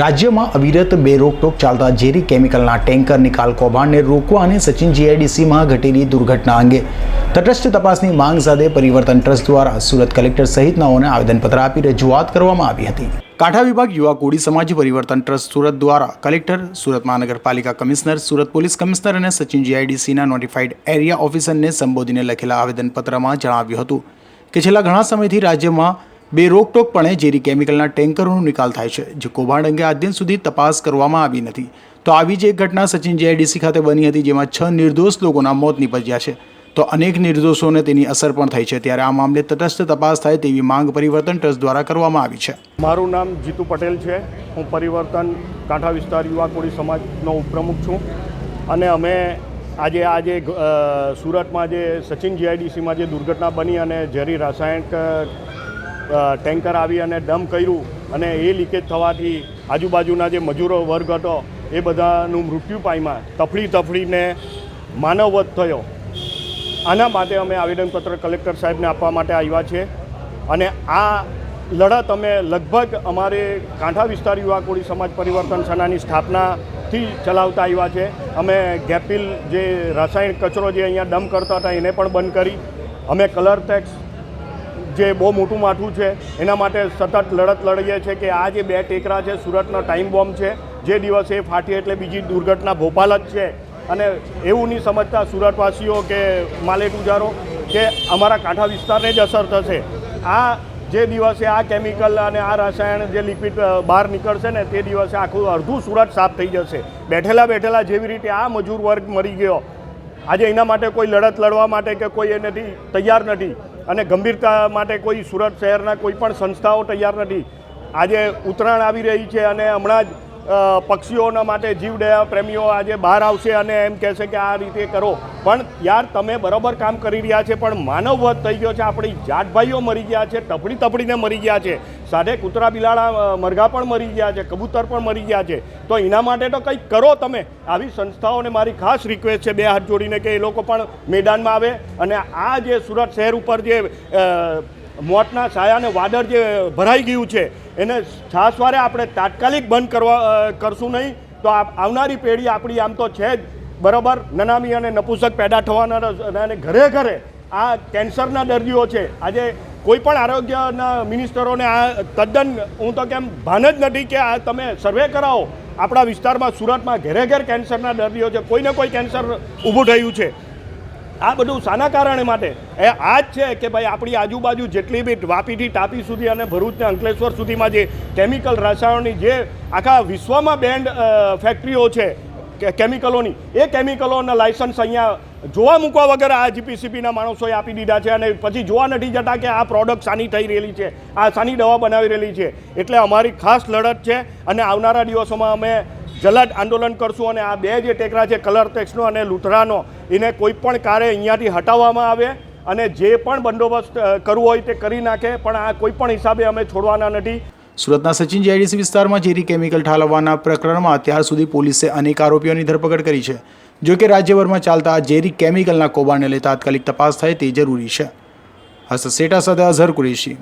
રાજ્યમાં અવિરત બે રોકટોક ચાલતા ઝેરી કેમિકલના ટેન્કર નિકાલ કૌભાંડને રોકવા અને સચિન જીઆઈડીસીમાં ઘટેલી દુર્ઘટના અંગે તટસ્થ તપાસની માંગ સાથે પરિવર્તન ટ્રસ્ટ દ્વારા સુરત કલેક્ટર સહિતનાઓને આવેદનપત્ર આપી રજૂઆત કરવામાં આવી હતી. કાંઠા વિભાગ યુવા કોડી સમાજ પરિવર્તન ટ્રસ્ટ સુરત દ્વારા કલેક્ટર, સુરત મહાનગરપાલિકા કમિશનર, સુરત પોલીસ કમિશનર અને સચિન જીઆઈડીસીના નોટિફાઈડ એરિયા ઓફિસરને સંબોધીને લખેલા આવેદનપત્રમાં જણાવ્યું હતું કે છેલ્લા ઘણા સમયથી રાજ્યમાં બે રોકટોકપણે ઝેરી કેમિકલના ટેન્કરોનો નિકાલ થાય છે, જે કૌભાંડ અંગે આજ દિન સુધી તપાસ કરવામાં આવી નથી. તો આવી જ એક ઘટના સચિન જીઆઈડીસી ખાતે બની હતી, જેમાં છ નિર્દોષ લોકોના મોત નીપજ્યા છે. તો અનેક નિર્દોષોને તેની અસર પણ થઈ છે. ત્યારે આ મામલે તટસ્થ તપાસ થાય તેવી માંગ પરિવર્તન ટ્રસ્ટ દ્વારા કરવામાં આવી છે. મારું નામ જીતુ પટેલ છે. હું પરિવર્તન કાંઠા વિસ્તાર યુવા કોળી સમાજનો ઉપપ્રમુખ છું. અને અમે આજે આજે સુરતમાં જે સચિન જીઆઈડીસીમાં જે દુર્ઘટના બની અને ઝેરી રાસાયણિક ટેન્કર આવી અને ડમ્પ કર્યું અને એ લીકેજ થવાથી આજુબાજુના જે મજૂરો વર્ગ હતો, એ બધાનું મૃત્યુ પામ્યા. તફડી તફડીને માનવવધ થયો. આના માટે અમે આવેદનપત્ર કલેક્ટર સાહેબને આપવા માટે આવ્યા છે. અને આ લડત અમે લગભગ અમારે કાંઠા વિસ્તાર યુવા કોળી સમાજ પરિવર્તન સેનાની સ્થાપનાથી ચલાવતા આવ્યા છે. અમે ગેપિલ જે રાસાયણિક કચરો જે અહીંયા ડમ્પ કરતા હતા, એને પણ બંધ કરી. અમે કલર ટેક્સ જે બહુ મોટું માથું છે, એના માટે સતત લડત લડીએ છીએ કે આ જે બે ટેકરા છે, સુરતનો ટાઈમ બોમ્બ છે, જે દિવસે ફાટી એટલે બીજી દુર્ઘટના ભોપાલ જ છે. અને એવું નહીં સમજતા સુરતવાસીઓ કે માલેટ ઉજારો કે અમારા કાંઠા વિસ્તારને જ અસર થશે. આ જે દિવસે આ કેમિકલ અને આ રસાયણ જે લિક્વિડ બહાર નીકળશે ને તે દિવસે આખું અડધું સુરત સાફ થઈ જશે. બેઠેલા બેઠેલા જેવી રીતે આ મજૂર વર્ગ મરી ગયો. આજે એના માટે કોઈ લડત લડવા માટે કે કોઈ એ નથી તૈયાર નથી. અને ગંભીરતા માટે કોઈ સુરત શહેરના કોઈ પણ સંસ્થાઓ તૈયાર નથી. આજે ઉત્તરાયણ આવી રહી છે અને હમણાં જ પક્ષીઓના માટે જીવદયા પ્રેમીઓ આજે બહાર આવશે અને એમ કહેશે કે આ રીતે કરો. પણ યાર, તમે બરાબર કામ કરી રહ્યા છે, પણ માનવવધ થઈ ગયો છે. આપણી જાટભાઈઓ મરી ગયા છે ટપડી તપડીને મરી ગયા છે. સાથે કૂતરા બિલાડા મરઘા પણ મરી ગયા છે, કબૂતર પણ મરી ગયા છે. તો એના માટે તો કંઈક કરો તમે. આવી સંસ્થાઓને મારી ખાસ રિક્વેસ્ટ છે બે હાથ જોડીને કે એ લોકો પણ મેદાનમાં આવે અને આ જે સુરત શહેર ઉપર જે મોતના સાયાને વાદળ જે ભરાઈ ગયું છે, એને છાસવારે આપણે તાત્કાલિક બંધ કરવા કરશું નહીં. તો આવનારી પેઢી આપણી આમ તો છે જ. બરાબર? નનામી અને નપુસક પેદા થવાના અને ઘરે ઘરે આ કેન્સરના દર્દીઓ છે. આજે કોઈ પણ આરોગ્યના મિનિસ્ટરોને આ તદ્દન હું તો કેમ ભાન જ નથી કે આ તમે સર્વે કરાવો. આપણા વિસ્તારમાં સુરતમાં ઘરે ઘેર કેન્સરના દર્દીઓ છે, કોઈને કોઈ કેન્સર ઊભું થયું છે. આ બધું શાના કારણે માટે? એ આ જ છે કે ભાઈ આપણી આજુબાજુ જેટલી બી વાપીથી તાપી સુધી અને ભરૂચને અંકલેશ્વર સુધીમાં જે કેમિકલ રસાયણની જે આખા વિશ્વમાં બેન્ડ ફેક્ટરીઓ છે કેમિકલોની, એ કેમિકલોના લાયસન્સ અહીંયા જોવા મૂકવા વગર આ જીપીસીપીના માણસોએ આપી દીધા છે અને પછી જોવા નથી જતા કે આ પ્રોડક્ટ સાની થઈ રહેલી છે, આ સાની દવા બનાવી રહેલી છે. એટલે અમારી ખાસ લડત છે અને આવનારા દિવસોમાં અમે જલદ આંદોલન કરશું અને આ બે જે ટેકરા છે, કલર ટેક્સનો અને લૂંથરાનો, એને કોઈ પણ કાર્ય અહીંયાથી હટાવવામાં આવે અને જે પણ બંદોબસ્ત કરવો હોય તે કરી નાખે, પણ આ કોઈ પણ હિસાબે અમે છોડવાના નથી. સુરતના સચિન જીઆઈડીસી વિસ્તારમાં ઝેરી કેમિકલ ઠાલવવાના પ્રકરણમાં અત્યાર સુધી પોલીસે અનેક આરોપીઓની ધરપકડ કરી છે. જો કે રાજ્યભરમાં ચાલતા ઝેરી કેમિકલના કૌભાંડને લઈ તાત્કાલિક તપાસ થાય તે જરૂરી છે. હસ સેટા સાથે અઝહર કુરેશી